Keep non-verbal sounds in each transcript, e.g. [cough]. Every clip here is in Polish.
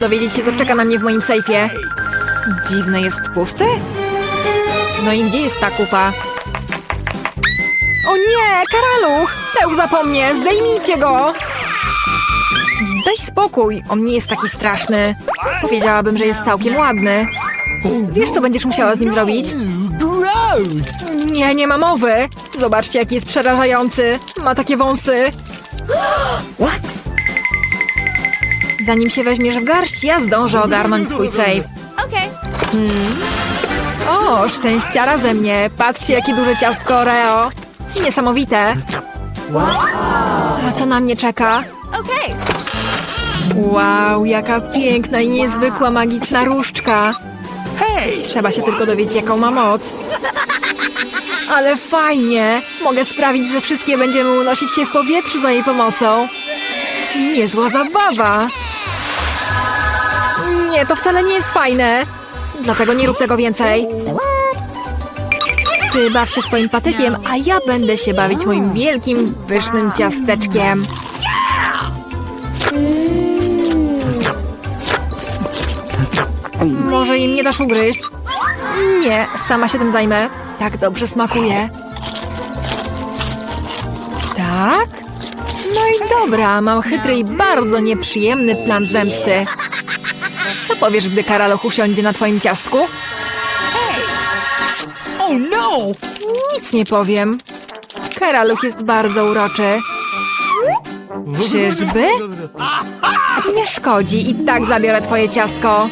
dowiedzieć się, co czeka na mnie w moim sejfie. Dziwne jest pusty? No i gdzie jest ta kupa? O nie, karaluch! Pełza po zdejmijcie go! Daj spokój, on nie jest taki straszny. Powiedziałabym, że jest całkiem ładny. Wiesz, co będziesz musiała z nim zrobić? Nie, nie ma mowy. Zobaczcie, jaki jest przerażający. Ma takie wąsy. [gasps] What? Zanim się weźmiesz w garść, ja zdążę ogarnąć swój safe. Okay. O, szczęściara ze mnie. Patrzcie, jakie duże ciastko Oreo. Niesamowite. A co na mnie czeka? Okay. Wow, jaka piękna i niezwykła magiczna różdżka. Hey! Trzeba się tylko dowiedzieć, jaką ma moc. Ale fajnie! Mogę sprawić, że wszystkie będziemy unosić się w powietrzu za jej pomocą. Niezła zabawa! Nie, to wcale nie jest fajne. Dlatego nie rób tego więcej. Ty baw się swoim patykiem, a ja będę się bawić moim wielkim, pysznym ciasteczkiem. Może im nie dasz ugryźć? Nie, sama się tym zajmę. Tak dobrze smakuje. Tak? No i dobra, mam chytry i bardzo nieprzyjemny plan zemsty. Co powiesz, gdy Karaloch usiądzie na twoim ciastku? Oh no! Nic nie powiem. Karaluch jest bardzo uroczy. Czyżby? Nie szkodzi, i tak zabiorę twoje ciastko.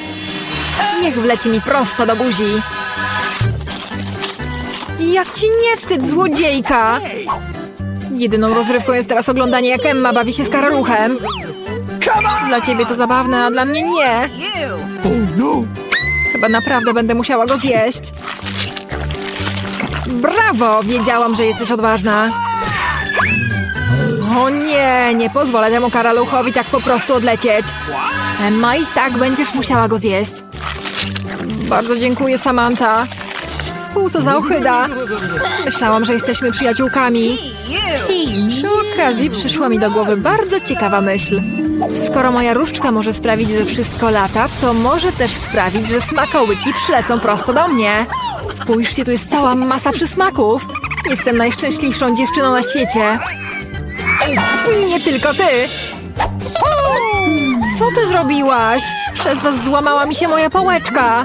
Niech wleci mi prosto do buzi. Jak ci nie wstyd, złodziejka! Jedyną rozrywką jest teraz oglądanie, jak Emma bawi się z karaluchem. Dla ciebie to zabawne, a dla mnie nie. Oh no! Chyba naprawdę będę musiała go zjeść. Brawo! Wiedziałam, że jesteś odważna. O nie, nie pozwolę temu karaluchowi tak po prostu odlecieć. Emma, i tak będziesz musiała go zjeść. Bardzo dziękuję, Samantha. Fu, co za ochyda. Myślałam, że jesteśmy przyjaciółkami. Przy okazji przyszła mi do głowy bardzo ciekawa myśl. Skoro moja różdżka może sprawić, że wszystko lata, to może też sprawić, że smakołyki przylecą prosto do mnie. Spójrzcie, tu jest cała masa przysmaków. Jestem najszczęśliwszą dziewczyną na świecie. Nie tylko ty. Co ty zrobiłaś? Przez was złamała mi się moja pałeczka.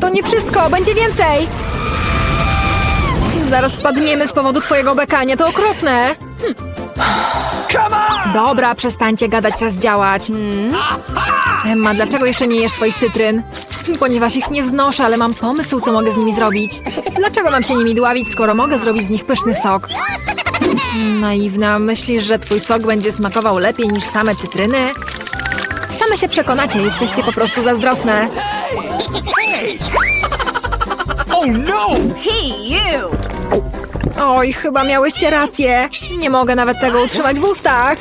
To nie wszystko, będzie więcej! Zaraz spadniemy z powodu twojego bekania, to okropne. Dobra, przestańcie gadać, czas działać. Emma, dlaczego jeszcze nie jesz swoich cytryn? Ponieważ ich nie znoszę, ale mam pomysł, co mogę z nimi zrobić. Dlaczego mam się nimi dławić, skoro mogę zrobić z nich pyszny sok? Naiwna, myślisz, że twój sok będzie smakował lepiej niż same cytryny? Same się przekonacie, jesteście po prostu zazdrosne. [laughs] Oh no! Hey, you. Oj, chyba miałyście rację. Nie mogę nawet tego utrzymać w ustach.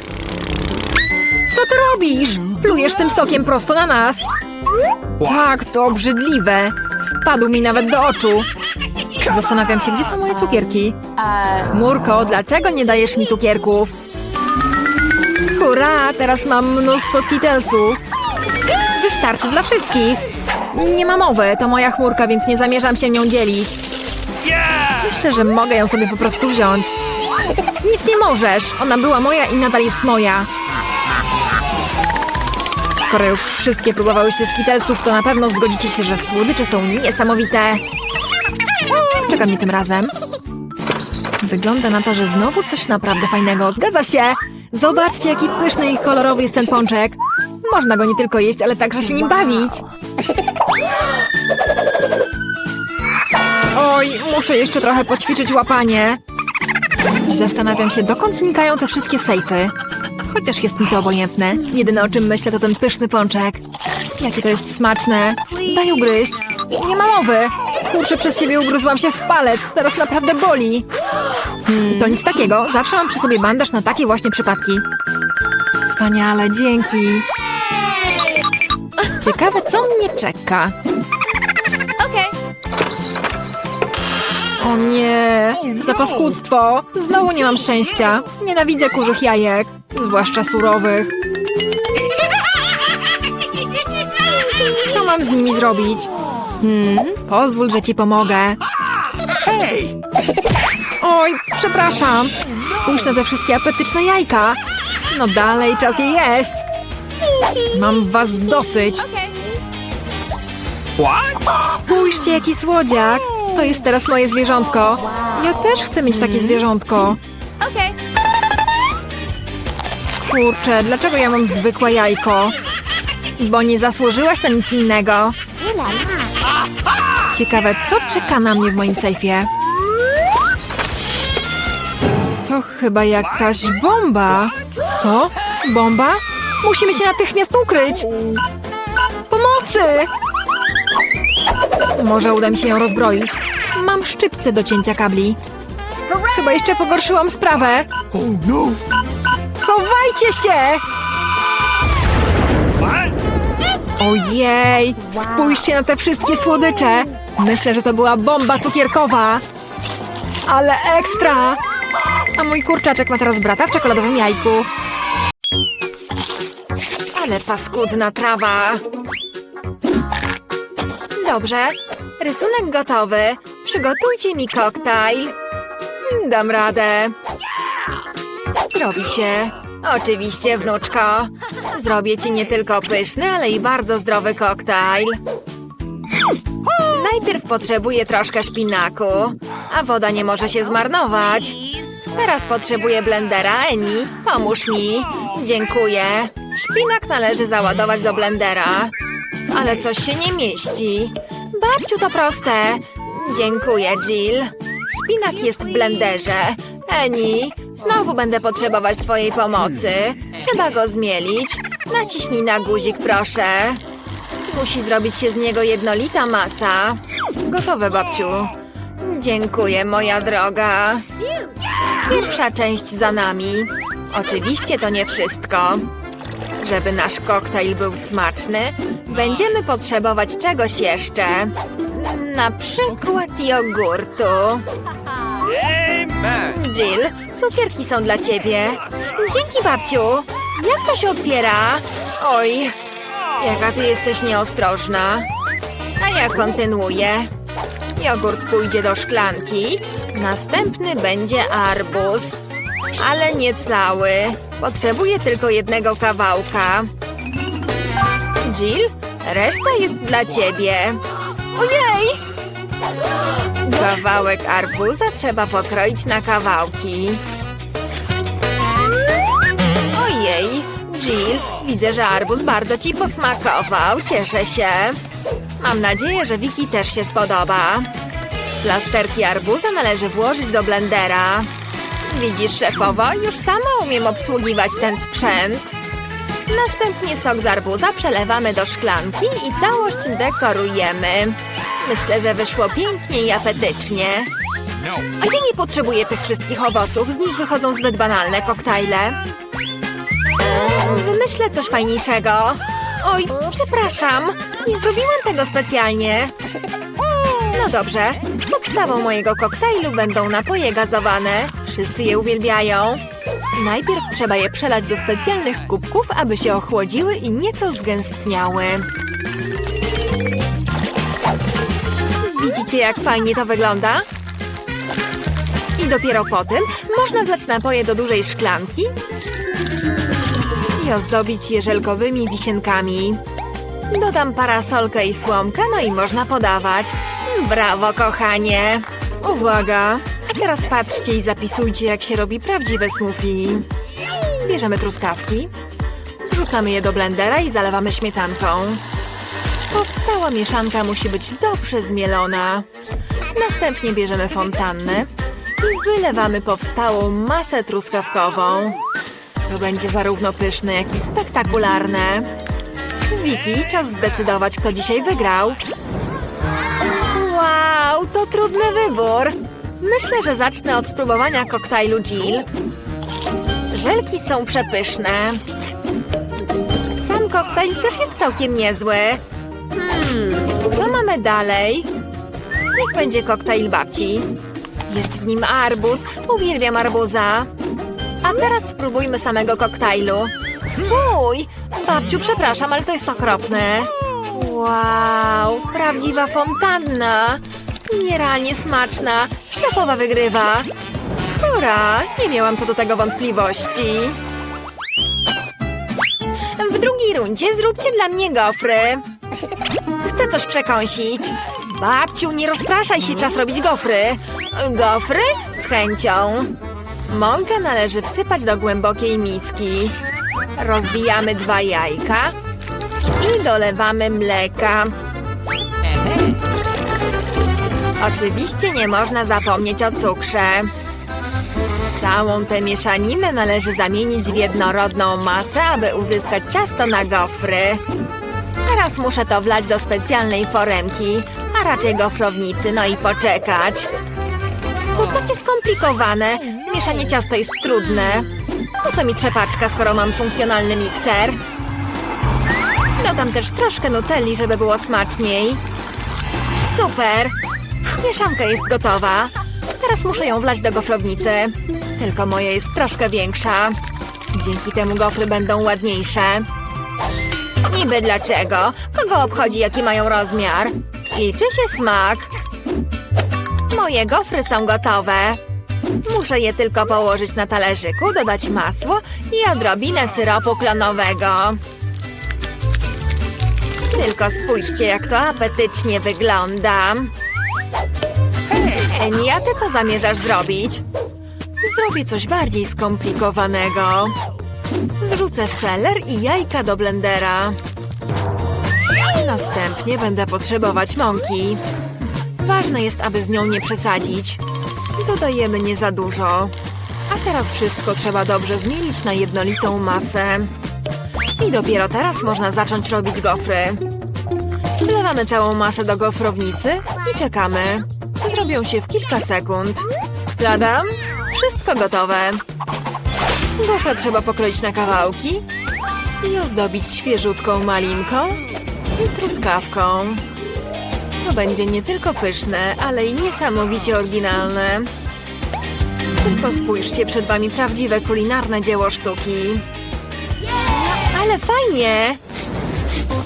Co ty robisz? Plujesz tym sokiem prosto na nas. Tak, to obrzydliwe. Spadł mi nawet do oczu. Zastanawiam się, gdzie są moje cukierki. Murko, dlaczego nie dajesz mi cukierków? Hurra, teraz mam mnóstwo skitelsów. Wystarczy dla wszystkich. Nie ma mowy, to moja chmurka, więc nie zamierzam się nią dzielić. Myślę, że mogę ją sobie po prostu wziąć. Nic nie możesz. Ona była moja i nadal jest moja. Skoro już wszystkie próbowałyście skitelsów, to na pewno zgodzicie się, że słodycze są niesamowite. Czeka mnie tym razem? Wygląda na to, że znowu coś naprawdę fajnego. Zgadza się! Zobaczcie, jaki pyszny i kolorowy jest ten pączek. Można go nie tylko jeść, ale także się nim bawić. Oj, muszę jeszcze trochę poćwiczyć łapanie. Zastanawiam się, dokąd znikają te wszystkie sejfy. Chociaż jest mi to obojętne. Jedyne o czym myślę to ten pyszny pączek. Jakie to jest smaczne. Daj ugryźć. Nie ma mowy. Kurczę, przez ciebie ugryzłam się w palec. Teraz naprawdę boli. Hmm, to nic takiego. Zawsze mam przy sobie bandaż na takie właśnie przypadki. Wspaniale, dzięki. Ciekawe, co mnie czeka. Nie, co za paskudztwo. Znowu nie mam szczęścia. Nienawidzę kurzych jajek, zwłaszcza surowych. Co mam z nimi zrobić? Hmm, pozwól, że ci pomogę. Hey! Oj, przepraszam. Spójrz na te wszystkie apetyczne jajka. No dalej, czas je jeść. Mam was dosyć. Spójrzcie, jaki słodziak. To jest teraz moje zwierzątko. Ja też chcę mieć takie zwierzątko. Kurczę, dlaczego ja mam zwykłe jajko? Bo nie zasłużyłaś na nic innego. Ciekawe, co czeka na mnie w moim sejfie? To chyba jakaś bomba. Co? Bomba? Musimy się natychmiast ukryć! Pomocy! Może uda mi się ją rozbroić. Mam szczypce do cięcia kabli. Chyba jeszcze pogorszyłam sprawę. Chowajcie się! Ojej! Spójrzcie na te wszystkie słodycze! Myślę, że to była bomba cukierkowa! Ale ekstra! A mój kurczaczek ma teraz brata w czekoladowym jajku. Ale paskudna trawa! Dobrze, rysunek gotowy. Przygotujcie mi koktajl. Dam radę. Zrobi się. Oczywiście, wnuczko. Zrobię ci nie tylko pyszny, ale i bardzo zdrowy koktajl. Najpierw potrzebuję troszkę szpinaku, a woda nie może się zmarnować. Teraz potrzebuję blendera, Eni. Pomóż mi. Dziękuję. Szpinak należy załadować do blendera. Ale coś się nie mieści. Babciu, to proste. Dziękuję, Jill. Szpinak jest w blenderze. Eni, znowu będę potrzebować twojej pomocy. Trzeba go zmielić. Naciśnij na guzik, proszę. Musi zrobić się z niego jednolita masa. Gotowe, babciu. Dziękuję, moja droga. Pierwsza część za nami. Oczywiście to nie wszystko. Żeby nasz koktajl był smaczny, będziemy potrzebować czegoś jeszcze. Na przykład jogurtu. Jill, cukierki są dla ciebie. Dzięki, babciu. Jak to się otwiera? Oj, jaka ty jesteś nieostrożna. A ja kontynuuję. Jogurt pójdzie do szklanki. Następny będzie arbuz. Ale nie cały. Potrzebuję tylko jednego kawałka. Jill, reszta jest dla ciebie. Ojej! Kawałek arbuza trzeba pokroić na kawałki. Ojej, Jill, widzę, że arbuz bardzo ci posmakował. Cieszę się. Mam nadzieję, że Wiki też się spodoba. Plasterki arbuza należy włożyć do blendera. Widzisz, szefowo, już sama umiem obsługiwać ten sprzęt. Następnie sok z arbuza przelewamy do szklanki i całość dekorujemy. Myślę, że wyszło pięknie i apetycznie. A ja nie potrzebuję tych wszystkich owoców, z nich wychodzą zbyt banalne koktajle. Wymyślę coś fajniejszego. Oj, przepraszam. Nie zrobiłam tego specjalnie. No dobrze. Podstawą mojego koktajlu będą napoje gazowane. Wszyscy je uwielbiają. Najpierw trzeba je przelać do specjalnych kubków, aby się ochłodziły i nieco zgęstniały. Widzicie, jak fajnie to wygląda? I dopiero potem można wlać napoje do dużej szklanki i ozdobić je żelkowymi wisienkami. Dodam parasolkę i słomkę, no i można podawać. Brawo, kochanie! Uwaga! Teraz patrzcie i zapisujcie, jak się robi prawdziwe smoothie. Bierzemy truskawki, wrzucamy je do blendera i zalewamy śmietanką. Powstała mieszanka musi być dobrze zmielona. Następnie bierzemy fontannę i wylewamy powstałą masę truskawkową. To będzie zarówno pyszne, jak i spektakularne. Wiki, czas zdecydować, kto dzisiaj wygrał. Wow, to trudny wybór. Myślę, że zacznę od spróbowania koktajlu Jill. Żelki są przepyszne. Sam koktajl też jest całkiem niezły. Hmm, co mamy dalej? Niech będzie koktajl babci. Jest w nim arbuz. Uwielbiam arbuza. A teraz spróbujmy samego koktajlu. Fuj! Babciu, przepraszam, ale to jest okropne. Wow, prawdziwa fontanna. Nierealnie smaczna. Szefowa wygrywa. Hurra! Nie miałam co do tego wątpliwości. W drugiej rundzie zróbcie dla mnie gofry. Chcę coś przekąsić. Babciu, nie rozpraszaj się, czas robić gofry. Gofry? Z chęcią. Mąkę należy wsypać do głębokiej miski. Rozbijamy dwa jajka i dolewamy mleka. Oczywiście nie można zapomnieć o cukrze. Całą tę mieszaninę należy zamienić w jednorodną masę, aby uzyskać ciasto na gofry. Teraz muszę to wlać do specjalnej foremki, a raczej gofrownicy, no i poczekać. To takie skomplikowane. Mieszanie ciasta jest trudne. Po co mi trzepaczka, skoro mam funkcjonalny mikser? Dodam też troszkę nutelli, żeby było smaczniej. Super! Mieszanka jest gotowa. Teraz muszę ją wlać do gofrownicy. Tylko moja jest troszkę większa. Dzięki temu gofry będą ładniejsze. Niby dlaczego? Kogo obchodzi, jaki mają rozmiar? Liczy się smak. Moje gofry są gotowe. Muszę je tylko położyć na talerzyku, dodać masło i odrobinę syropu klonowego. Tylko spójrzcie, jak to apetycznie wygląda. Eni, a ty co zamierzasz zrobić? Zrobię coś bardziej skomplikowanego. Wrzucę seler i jajka do blendera. Następnie będę potrzebować mąki. Ważne jest, aby z nią nie przesadzić. Dodajemy nie za dużo. A teraz wszystko trzeba dobrze zmielić na jednolitą masę. I dopiero teraz można zacząć robić gofry. Wlewamy całą masę do gofrownicy i czekamy. Zrobią się w kilka sekund. Tadam! Wszystko gotowe. Gofra trzeba pokroić na kawałki i ozdobić świeżutką malinką i truskawką. To będzie nie tylko pyszne, ale i niesamowicie oryginalne. Tylko spójrzcie, przed wami prawdziwe kulinarne dzieło sztuki. Ale fajnie!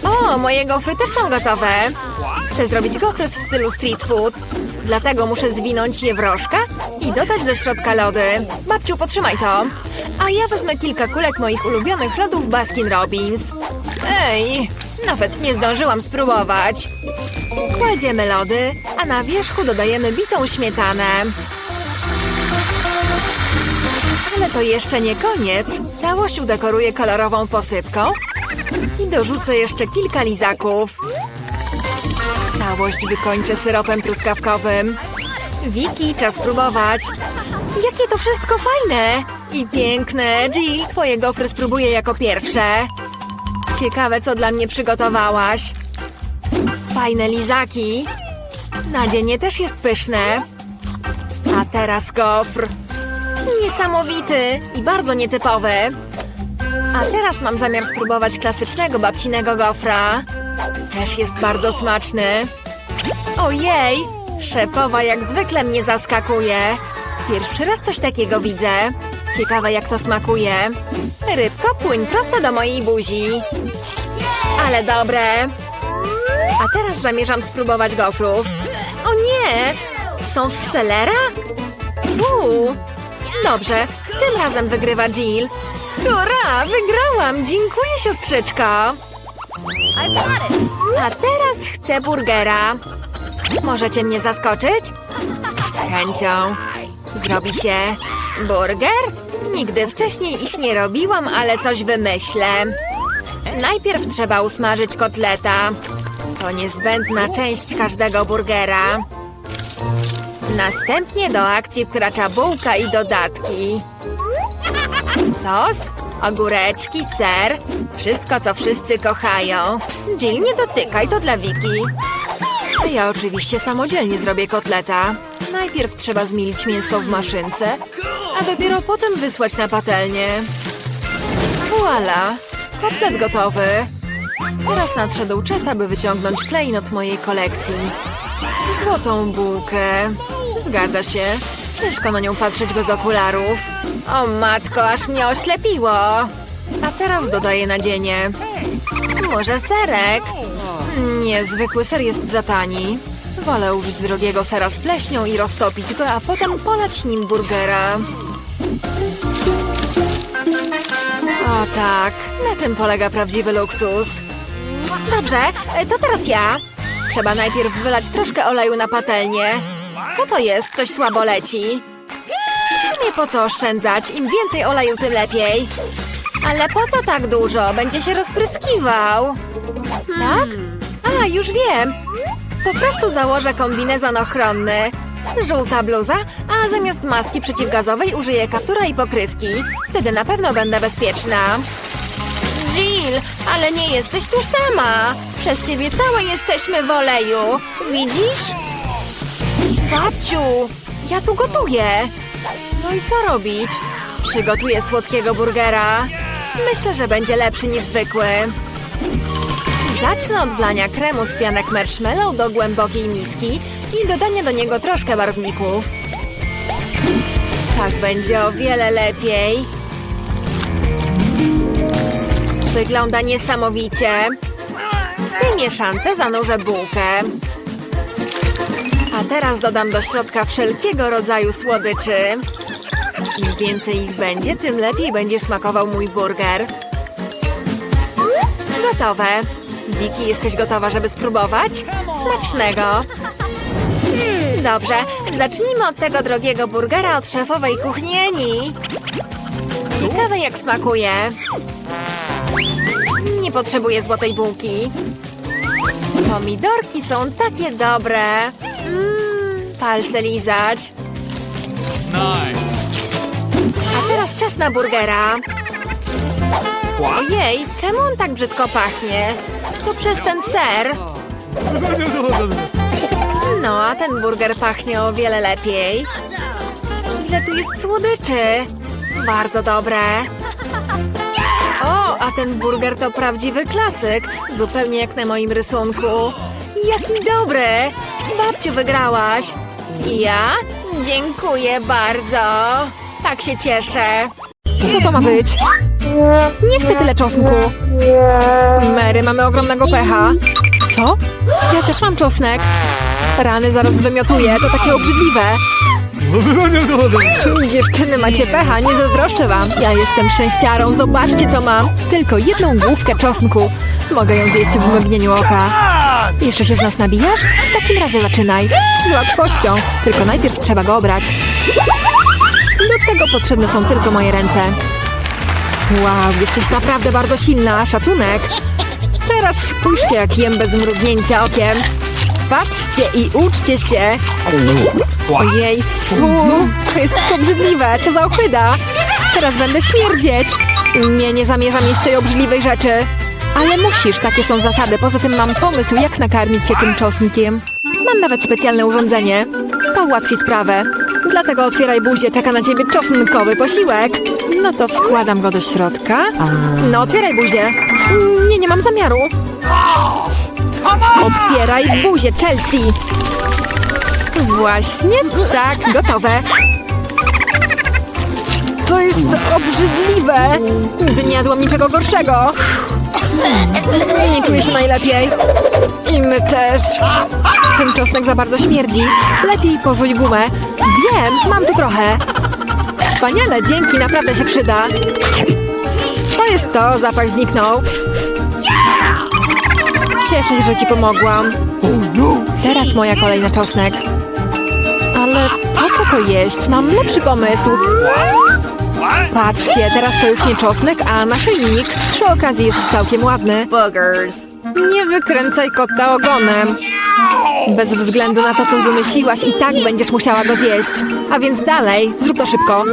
O, moje gofry też są gotowe. Chcę zrobić gofry w stylu street food. Dlatego muszę zwinąć je w rożka i dodać do środka lody. Babciu, potrzymaj to. A ja wezmę kilka kulek moich ulubionych lodów Baskin Robbins. Ej, nawet nie zdążyłam spróbować. Kładziemy lody, a na wierzchu dodajemy bitą śmietanę. Ale to jeszcze nie koniec. Całość udekoruję kolorową posypką i dorzucę jeszcze kilka lizaków. Całość wykończę syropem truskawkowym. Wiki, czas spróbować. Jakie to wszystko fajne i piękne. Jill, twoje gofry spróbuję jako pierwsze. Ciekawe, co dla mnie przygotowałaś. Fajne lizaki. Nadzienie też jest pyszne. A teraz gofr. Niesamowity i bardzo nietypowy. A teraz mam zamiar spróbować klasycznego babcinego gofra. Też jest bardzo smaczny. Ojej! Szefowa jak zwykle mnie zaskakuje. Pierwszy raz coś takiego widzę. Ciekawe jak to smakuje. Rybko, płyń prosto do mojej buzi. Ale dobre. A teraz zamierzam spróbować gofrów. O nie! Są z selera? Fuu! Dobrze, tym razem wygrywa Jill. Hurra! Wygrałam! Dziękuję, siostrzyczko! A teraz chcę burgera. Możecie mnie zaskoczyć? Z chęcią. Zrobi się burger? Nigdy wcześniej ich nie robiłam, ale coś wymyślę. Najpierw trzeba usmażyć kotleta. To niezbędna część każdego burgera. Następnie do akcji wkracza bułka i dodatki. Sos, ogóreczki, ser. Wszystko, co wszyscy kochają. Jill, nie dotykaj, to dla Wiki. A ja oczywiście samodzielnie zrobię kotleta. Najpierw trzeba zmielić mięso w maszynce, a dopiero potem wysłać na patelnię. Voila! Kotlet gotowy. Teraz nadszedł czas, aby wyciągnąć klejnot mojej kolekcji. Złotą bułkę. Zgadza się. Ciężko na nią patrzeć bez okularów. O matko, aż mnie oślepiło. A teraz dodaję nadzienie. Może serek? Nie, zwykły ser jest za tani. Wolę użyć drogiego sera z pleśnią i roztopić go, a potem polać nim burgera. O tak, na tym polega prawdziwy luksus. Dobrze, to teraz ja. Trzeba najpierw wylać troszkę oleju na patelnię. Co to jest? Coś słabo leci. W sumie po co oszczędzać? Im więcej oleju, tym lepiej. Ale po co tak dużo? Będzie się rozpryskiwał. Tak? A, już wiem. Po prostu założę kombinezon ochronny. Żółta bluza, a zamiast maski przeciwgazowej użyję kaptura i pokrywki. Wtedy na pewno będę bezpieczna. Jill, ale nie jesteś tu sama. Przez ciebie całe jesteśmy w oleju. Widzisz? Babciu, ja tu gotuję. No i co robić? Przygotuję słodkiego burgera. Myślę, że będzie lepszy niż zwykły. Zacznę od wlania kremu z pianek marshmallow do głębokiej miski i dodania do niego troszkę barwników. Tak będzie o wiele lepiej. Wygląda niesamowicie. W tej mieszance zanurzę bułkę. A teraz dodam do środka wszelkiego rodzaju słodyczy. Im więcej ich będzie, tym lepiej będzie smakował mój burger. Gotowe. Wiki, jesteś gotowa, żeby spróbować? Smacznego! Hmm, dobrze, zacznijmy od tego drogiego burgera od szefowej kuchni Eni. Ciekawe jak smakuje. Nie potrzebuję złotej bułki. Pomidorki są takie dobre. Mmm, palce lizać. Nice. Teraz czas na burgera. Ojej, czemu on tak brzydko pachnie? To przez ten ser. No, a ten burger pachnie o wiele lepiej. Ile tu jest słodyczy. Bardzo dobre. O, a ten burger to prawdziwy klasyk. Zupełnie jak na moim rysunku. Jaki dobry. Babciu, wygrałaś. I ja? Dziękuję bardzo. Tak się cieszę. Co to ma być? Nie chcę tyle czosnku. Mary, mamy ogromnego pecha. Co? Ja też mam czosnek. Rany zaraz wymiotuję, to takie obrzydliwe. Dziewczyny, macie pecha, nie zazdroszczę wam. Ja jestem szczęściarą, zobaczcie co mam. Tylko jedną główkę czosnku. Mogę ją zjeść w mgnieniu oka. Jeszcze się z nas nabijasz? W takim razie zaczynaj. Z łatwością. Tylko najpierw trzeba go obrać. Do tego potrzebne są tylko moje ręce. Wow, jesteś naprawdę bardzo silna. Szacunek. Teraz spójrzcie, jak jem bez mrugnięcia okiem. Patrzcie i uczcie się. Ojej, fu, to jest obrzydliwe. Co za ochyda. Teraz będę śmierdzieć. Nie, nie zamierzam jeść tej obrzydliwej rzeczy. Ale musisz, takie są zasady. Poza tym mam pomysł, jak nakarmić cię tym czosnkiem. Mam nawet specjalne urządzenie. To ułatwi sprawę. Dlatego otwieraj buzię, czeka na ciebie czosnkowy posiłek. No to wkładam go do środka. No, otwieraj buzię. Nie, nie mam zamiaru. Otwieraj buzię, Chelsea. Właśnie tak, gotowe. To jest obrzydliwe. Nigdy nie jadłam niczego gorszego. Nie czuję się najlepiej. I my też. Ten czosnek za bardzo śmierdzi. Lepiej pożuj gumę. Wiem, mam tu trochę. Wspaniale, dzięki, naprawdę się przyda. To jest to, zapach zniknął. Cieszę się, że ci pomogłam. Teraz moja kolej na czosnek. Ale po co to jeść? Mam lepszy pomysł. Patrzcie, teraz to już nie czosnek, a naszyjnik. Przy okazji jest całkiem ładny. Nie wykręcaj kota ogonem. Bez względu na to, co wymyśliłaś, i tak będziesz musiała go zjeść. A więc dalej, zrób to szybko.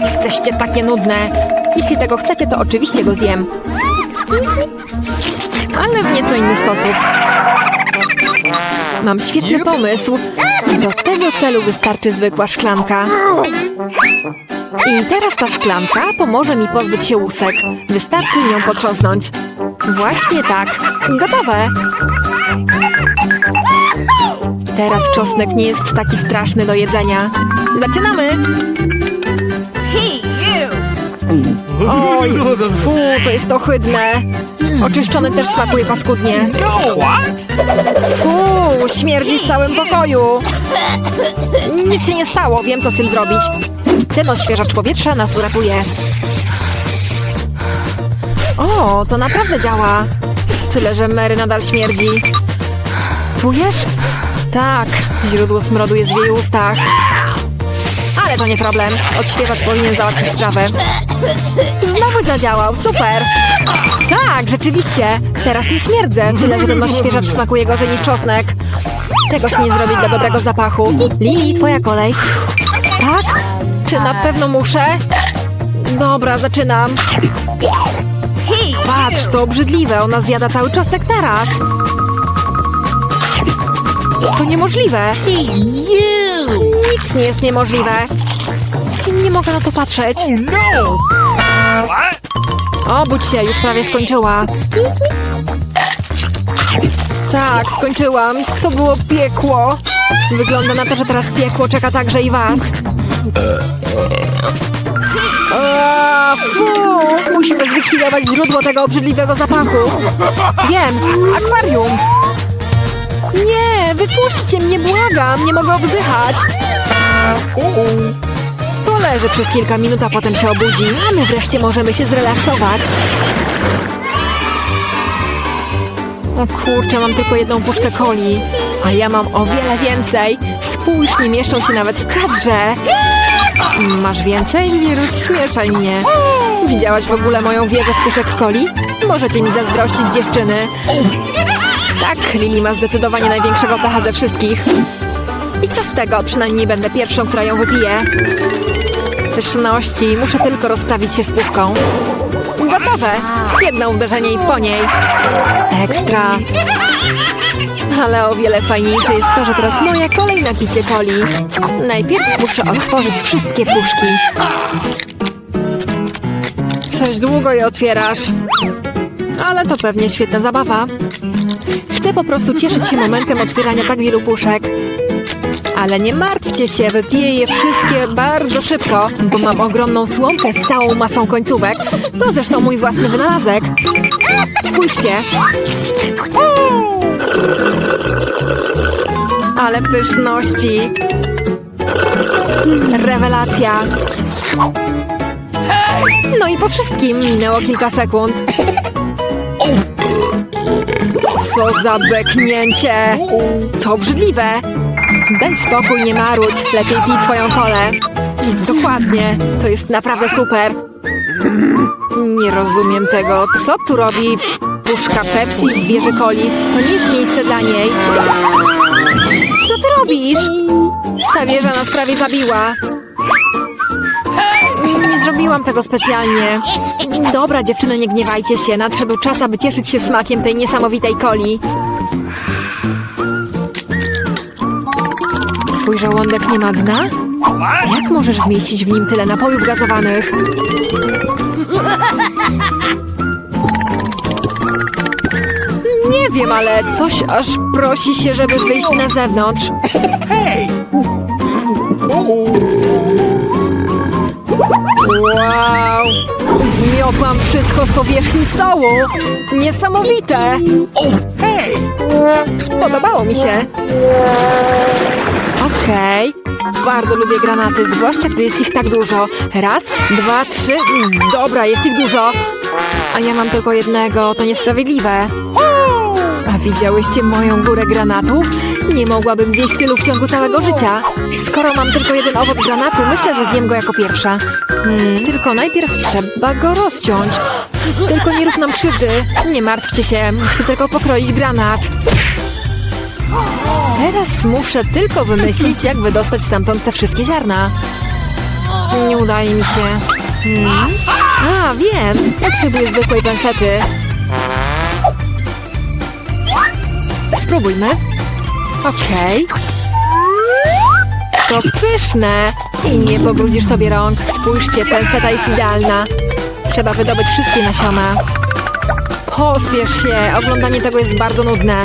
Jesteście takie nudne. Jeśli tego chcecie, to oczywiście go zjem. Ale w nieco inny sposób. Mam świetny pomysł. Do tego celu wystarczy zwykła szklanka. I teraz ta szklanka pomoże mi pozbyć się łusek. Wystarczy nią potrząsnąć. Właśnie tak. Gotowe. Teraz czosnek nie jest taki straszny do jedzenia. Zaczynamy! Hey, you. Oj, fu, to jest ohydne. Oczyszczony też smakuje paskudnie. No, what? Fu, śmierdzi w całym pokoju. Nic się nie stało, wiem co z tym zrobić. Ten odświeżacz powietrza nas uratuje. O, to naprawdę działa. Tyle, że Mary nadal śmierdzi. Czujesz? Tak, źródło smrodu jest w jej ustach. Ale to nie problem. Odświeżacz powinien załatwić sprawę. Znowu zadziałał, super! Tak, rzeczywiście. Teraz nie śmierdzę, tyle że ten odświeżacz smakuje gorzej niż czosnek. Czegoś nie zrobić dla dobrego zapachu. Lili, twoja kolej. Tak? Czy na pewno muszę? Dobra, zaczynam. Patrz, to obrzydliwe, ona zjada cały czosnek naraz. To niemożliwe. Nic nie jest niemożliwe. Nie mogę na to patrzeć. No. What? Obudź się, już prawie skończyła. Tak, skończyłam. To było piekło. Wygląda na to, że teraz piekło czeka także i was. A, fu! Musimy zlikwidować źródło tego obrzydliwego zapachu. Wiem, akwarium. Nie, wypuśćcie mnie, błagam, nie mogę oddychać. Poleży przez kilka minut, a potem się obudzi, a my wreszcie możemy się zrelaksować. O kurczę, mam tylko jedną puszkę coli, a ja mam o wiele więcej. Spójrz, nie mieszczą się nawet w kadrze. Masz więcej? Nie rozśmieszaj mnie. Widziałaś w ogóle moją wieżę z puszek coli? Możecie mi zazdrościć, dziewczyny. Tak, Lili ma zdecydowanie największego pecha ze wszystkich. I co z tego? Przynajmniej będę pierwszą, która ją wypije. Pyszności, muszę tylko rozprawić się z puszką. Gotowe! Jedno uderzenie i po niej. Ekstra. Ale o wiele fajniejsze jest to, że teraz moja kolej na picie coli. Najpierw muszę otworzyć wszystkie puszki. Coś długo je otwierasz. Ale to pewnie świetna zabawa. Po prostu cieszyć się momentem otwierania tak wielu puszek. Ale nie martwcie się, wypiję je wszystkie bardzo szybko, bo mam ogromną słomkę z całą masą końcówek. To zresztą mój własny wynalazek. Spójrzcie. Ale pyszności. Rewelacja. No i po wszystkim minęło kilka sekund. Co za beknięcie! To obrzydliwe! Daj spokój, nie marudź. Lepiej pij swoją kolę. Dokładnie. To jest naprawdę super. Nie rozumiem tego. Co tu robi puszka Pepsi w wieży coli? To nie jest miejsce dla niej. Co ty robisz? Ta wieża nas prawie zabiła. Zrobiłam tego specjalnie. Dobra, dziewczyny, nie gniewajcie się. Nadszedł czas, aby cieszyć się smakiem tej niesamowitej coli. Twój żołądek nie ma dna? Jak możesz zmieścić w nim tyle napojów gazowanych? Nie wiem, ale coś aż prosi się, żeby wyjść na zewnątrz. Hey! Wow! Zmiotłam wszystko z powierzchni stołu! Niesamowite! Oh, hey! Spodobało mi się. Okej. Bardzo lubię granaty, zwłaszcza gdy jest ich tak dużo. Raz, dwa, trzy. Mm, Dobra, jest ich dużo. A ja mam tylko jednego, to niesprawiedliwe. A widziałyście moją górę granatów? Nie mogłabym zjeść tylu w ciągu całego życia. Skoro mam tylko jeden owoc granatu, myślę, że zjem go jako pierwsza. Hmm, tylko najpierw trzeba go rozciąć. Tylko nie rób nam krzywdy. Nie martwcie się, chcę tylko pokroić granat. Teraz muszę tylko wymyślić, jak wydostać stamtąd te wszystkie ziarna. Nie udaje mi się. Hmm? A, wiem. Potrzebuję zwykłej pensety. Spróbujmy. Okej. To pyszne. I nie pobrudzisz sobie rąk. Spójrzcie, penseta jest idealna. Trzeba wydobyć wszystkie nasiona. Pospiesz się. Oglądanie tego jest bardzo nudne.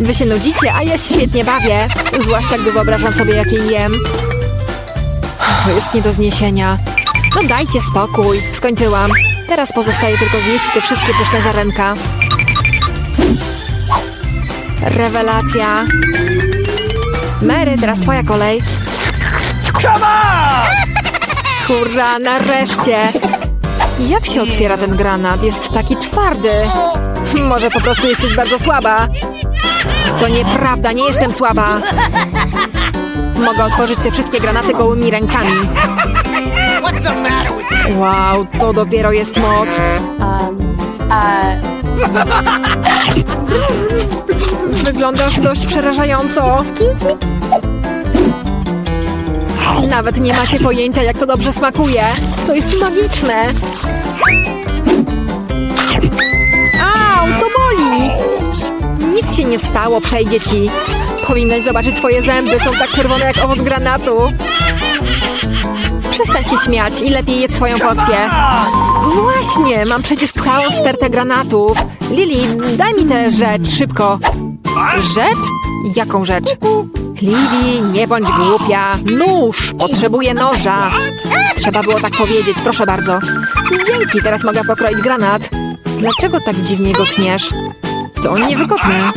Wy się nudzicie, a ja się świetnie bawię. Zwłaszcza gdy wyobrażam sobie, jakie jem. To jest nie do zniesienia. No dajcie spokój. Skończyłam. Teraz pozostaje tylko zjeść te wszystkie pyszne ziarenka. Rewelacja. Mary, teraz twoja kolej. Hurra, nareszcie! Jak się otwiera ten granat? Jest taki twardy. Może po prostu jesteś bardzo słaba. To nieprawda, nie jestem słaba. Mogę otworzyć te wszystkie granaty gołymi rękami. Wow, to dopiero jest moc. [laughs] Wyglądasz dość przerażająco. Nawet nie macie pojęcia, jak to dobrze smakuje. To jest magiczne. Au, to boli. Nic się nie stało, przejdzie ci. Powinnaś zobaczyć swoje zęby, są tak czerwone jak owoc granatu. Przestań się śmiać i lepiej jedz swoją porcję. Właśnie, mam przecież całą stertę granatów. Lili, daj mi tę rzecz, szybko. Rzecz? Jaką rzecz? Lili, nie bądź głupia. Nóż! Potrzebuję noża. Trzeba było tak powiedzieć, proszę bardzo. Dzięki, teraz mogę pokroić granat. Dlaczego tak dziwnie go tniesz? To niewygodne.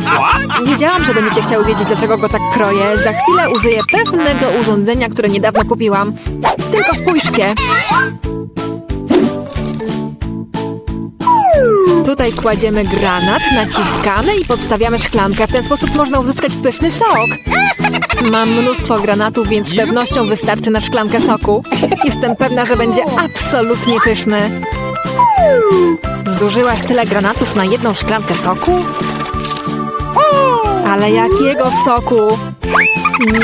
Wiedziałam, że będziecie chciały wiedzieć, dlaczego go tak kroję. Za chwilę użyję pewnego urządzenia, które niedawno kupiłam. Tylko spójrzcie. Tutaj kładziemy granat, naciskamy i podstawiamy szklankę. W ten sposób można uzyskać pyszny sok. Mam mnóstwo granatów, więc z pewnością wystarczy na szklankę soku. Jestem pewna, że będzie absolutnie pyszny. Zużyłaś tyle granatów na jedną szklankę soku? Ale jakiego soku?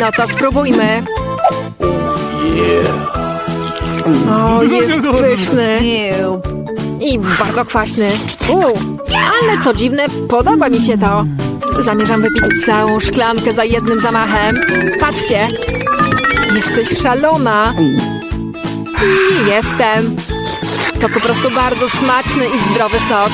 No to spróbujmy. O, jest pyszny. I bardzo kwaśny. Uuu, ale co dziwne, podoba mi się to. Zamierzam wypić całą szklankę za jednym zamachem. Patrzcie. Jesteś szalona. I jestem. To po prostu bardzo smaczny i zdrowy sok.